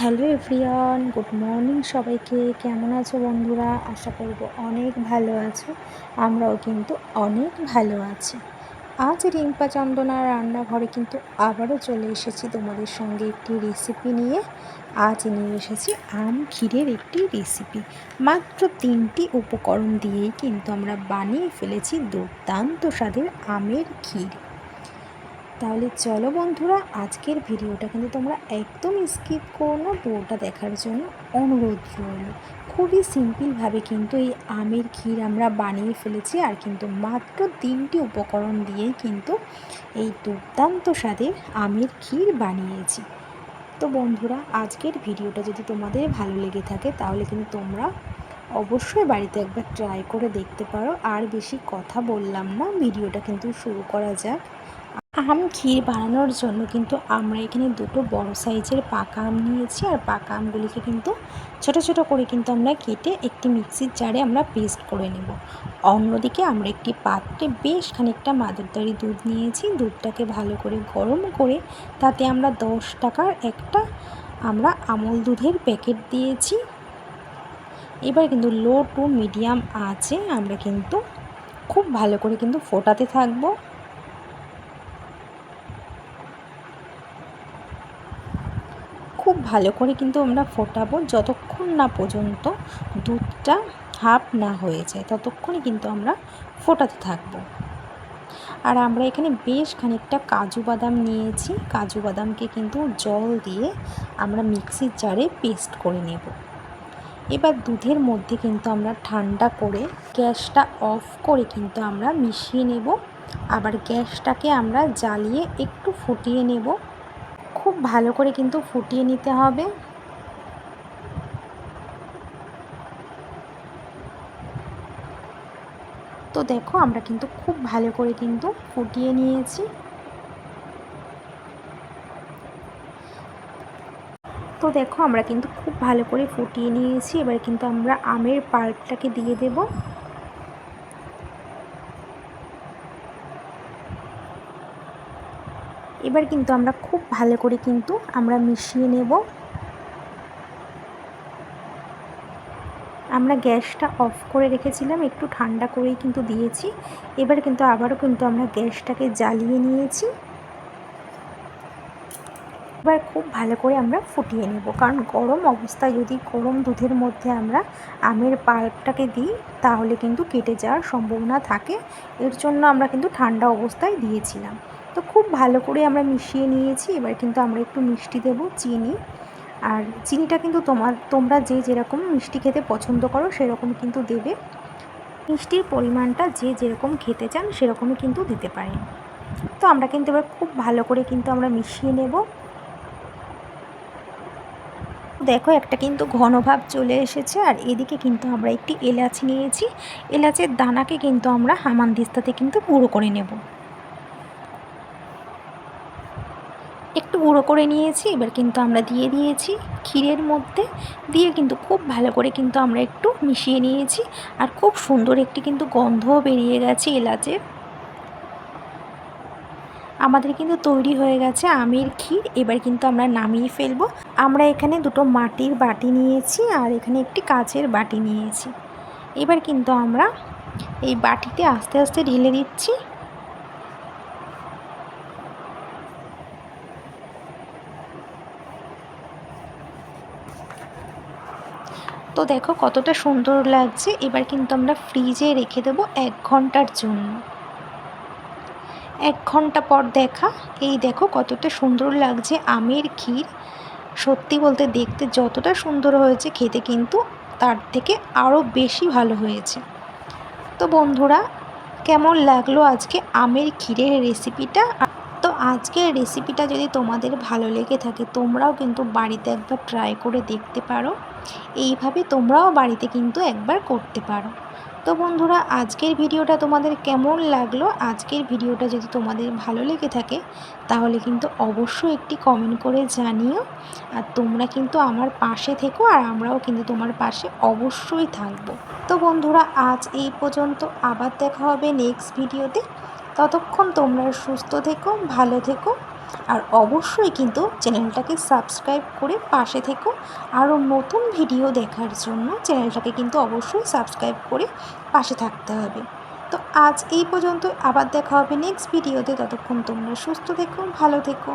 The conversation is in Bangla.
হ্যালো এভরিওয়ান, গুড মর্নিং সবাইকে। কেমন আছো বন্ধুরা? আশা করব অনেক ভালো আছো। আমরাও কিন্তু অনেক ভালো আছি। আজ রিম্পা চন্দনা রান্নাঘরে কিন্তু আবারও চলে এসেছি তোমাদের সঙ্গে একটি রেসিপি নিয়ে। আজ নিয়ে এসেছি আম ক্ষীরের একটি রেসিপি মাত্র তিনটি উপকরণ দিয়েই কিন্তু আমরা বানিয়ে ফেলেছি দুর্দান্ত স্বাদের আমের ক্ষীর। তাহলে চলো বন্ধুরা, আজকের ভিডিওটা কিন্তু তোমরা একদম স্কিপ করো না, পুরোটা দেখার জন্য অনুরোধ রইল। খুবই সিম্পলভাবে কিন্তু এই আমের ক্ষীর আমরা বানিয়ে ফেলেছি আর কিন্তু মাত্র তিনটি উপকরণ দিয়েই কিন্তু এই দুর্দান্ত স্বাদের আমের ক্ষীর বানিয়েছি। তো বন্ধুরা, আজকের ভিডিওটা যদি তোমাদের ভালো লেগে থাকে তাহলে কিন্তু তোমরা অবশ্যই বাড়িতে একবার ট্রাই করে দেখতে পারো। আর বেশি কথা বললাম না, ভিডিওটা কিন্তু শুরু করা যাক। আম ক্ষীর বানানোর জন্য কিন্তু আমরা এখানে দুটো বড় সাইজের পাকা আম নিয়েছি। আর পাকা আমগুলিকে কিন্তু ছোট ছোট করে কিন্তু আমরা কেটে একটি মিক্সির জারে আমরা পেস্ট করে নেব। অন্যদিকে আমরা একটি পাত্রে বেশ খানিকটা মাদুরদারি দুধ নিয়েছি। দুধটাকে ভালো করে গরম করে তাতে আমরা দশ টাকার একটা আমরা আমল দুধের প্যাকেট দিয়েছি। এবার কিন্তু লো টু মিডিয়াম আছে আমরা কিন্তু খুব ভালো করে কিন্তু ফোটাতে থাকব খুব ভালো করে কিন্তু আমরা ফোটাবো যতক্ষণ না পর্যন্ত দুধটা হাফ না হয়ে যায়, ততক্ষণই কিন্তু আমরা ফোটাতে থাকব। আর আমরা এখানে বেশ খানিকটা কাজু বাদাম নিয়েছি। কাজু বাদামকে কিন্তু জল দিয়ে আমরা মিক্সির জারে পেস্ট করে নেব। এবার দুধের মধ্যে কিন্তু আমরা ঠান্ডা করে গ্যাসটা অফ করে কিন্তু আমরা মিশিয়ে নেব। আবার গ্যাসটাকে আমরা জ্বালিয়ে একটু ফুটিয়ে নেব। খুব ভালো করে কিন্তু ফুটিয়ে নিতে হবে। তো দেখো, আমরা কিন্তু খুব ভালো করে কিন্তু ফুটিয়ে নিয়েছি। তো দেখো, আমরা কিন্তু খুব ভালো করে ফুটিয়ে নিয়েছি। এবার কিন্তু আমরা আমের পাল্পটাকে দিয়ে দেবো। এবার কিন্তু আমরা খুব ভালো করে কিন্তু আমরা মিশিয়ে নেব। আমরা গ্যাসটা অফ করে রেখেছিলাম, একটু ঠান্ডা করেই কিন্তু দিয়েছি। এবার কিন্তু আবারও কিন্তু আমরা গ্যাসটাকে জ্বালিয়ে নিয়েছি। এবার খুব ভালো করে আমরা ফুটিয়ে নেব। কারণ গরম অবস্থায় যদি গরম দুধের মধ্যে আমরা আমের পাল্পটাকে দিই, তাহলে কিন্তু কেটে যাওয়ার সম্ভাবনা থাকে। এর জন্য আমরা কিন্তু ঠান্ডা অবস্থায় দিয়েছিলাম। তো খুব ভালো করে আমরা মিশিয়ে নিয়েছি। এবার কিন্তু আমরা একটু মিষ্টি দেব, চিনি। আর চিনিটা কিন্তু তোমার, তোমরা যে যেরকম মিষ্টি খেতে পছন্দ করো, সেরকম কিন্তু দেবে। মিষ্টির পরিমাণটা যে যেরকম খেতে চান, সেরকমই কিন্তু দিতে পারেন। তো আমরা কিন্তু এবার খুব ভালো করে কিন্তু আমরা মিশিয়ে নেব। দেখো, একটা কিন্তু ঘনভাব চলে এসেছে, আর এদিকে কিন্তু আমরা একটি এলাচ নিয়েছি। এলাচের দানাকে কিন্তু আমরা হামানদিস্তাতে কিন্তু গুঁড়ো করে নেব। একটু গুঁড়ো করে নিয়েছি, এবার কিন্তু আমরা দিয়ে দিয়েছি ক্ষীরের মধ্যে। দিয়ে কিন্তু খুব ভালো করে কিন্তু আমরা একটু মিশিয়ে নিয়েছি, আর খুব সুন্দর একটি কিন্তু গন্ধও বেরিয়ে গেছে এলাচের। আমাদের কিন্তু তৈরি হয়ে গেছে আমের ক্ষীর। এবার কিন্তু আমরা নামিয়ে ফেলব। আমরা এখানে দুটো মাটির বাটি নিয়েছি আর এখানে একটি কাচের বাটি নিয়েছি। এবার কিন্তু আমরা এই বাটিতে আস্তে আস্তে ঢেলে দিচ্ছি। তো দেখো কতটা সুন্দর লাগছে। এবার কিন্তু আমরা ফ্রিজে রেখে দেবো এক ঘণ্টার জন্য। এক ঘণ্টা পর দেখা। এই দেখো কতটা সুন্দর লাগছে। আমের ক্ষীর। সত্যি বলতে দেখতে যতটা সুন্দর হয়েছে, খেতে কিন্তু তার থেকে আরও বেশি ভালো হয়েছে। তো বন্ধুরা, কেমন লাগল আজকে আমের ক্ষীরের রেসিপিটা? তো আজকের রেসিপিটা যদি তোমাদের ভালো লেগে থাকে, তোমরাও কিন্তু বাড়িতে একবার ট্রাই করে দেখতে পারো। এইভাবে তোমরাও বাড়িতে কিন্তু একবার করতে পারো। তো বন্ধুরা, আজকের ভিডিওটা তোমাদের কেমন লাগল? আজকের ভিডিওটা যদি তোমাদের ভালো লেগে থাকে, তাহলে কিন্তু অবশ্যই একটি কমেন্ট করে জানিও। আর তোমরা কিন্তু আমার পাশে থেকো, আর আমরাও কিন্তু তোমার পাশে অবশ্যই থাকব। তো বন্ধুরা, আজ এই পর্যন্ত আবার দেখা হবে নেক্সট ভিডিওতে ততক্ষণ তোমরা সুস্থ থেকো, ভালো থেকো। আর অবশ্যই কিন্তু চ্যানেলটাকে সাবস্ক্রাইব করে পাশে থেকো। আরও নতুন ভিডিও দেখার জন্য চ্যানেলটাকে কিন্তু অবশ্যই সাবস্ক্রাইব করে পাশে থাকতে হবে। তো আজ এই পর্যন্ত আবার দেখা হবে নেক্সট ভিডিওতে। ততক্ষণ তোমরা সুস্থ থেকো, ভালো থেকো।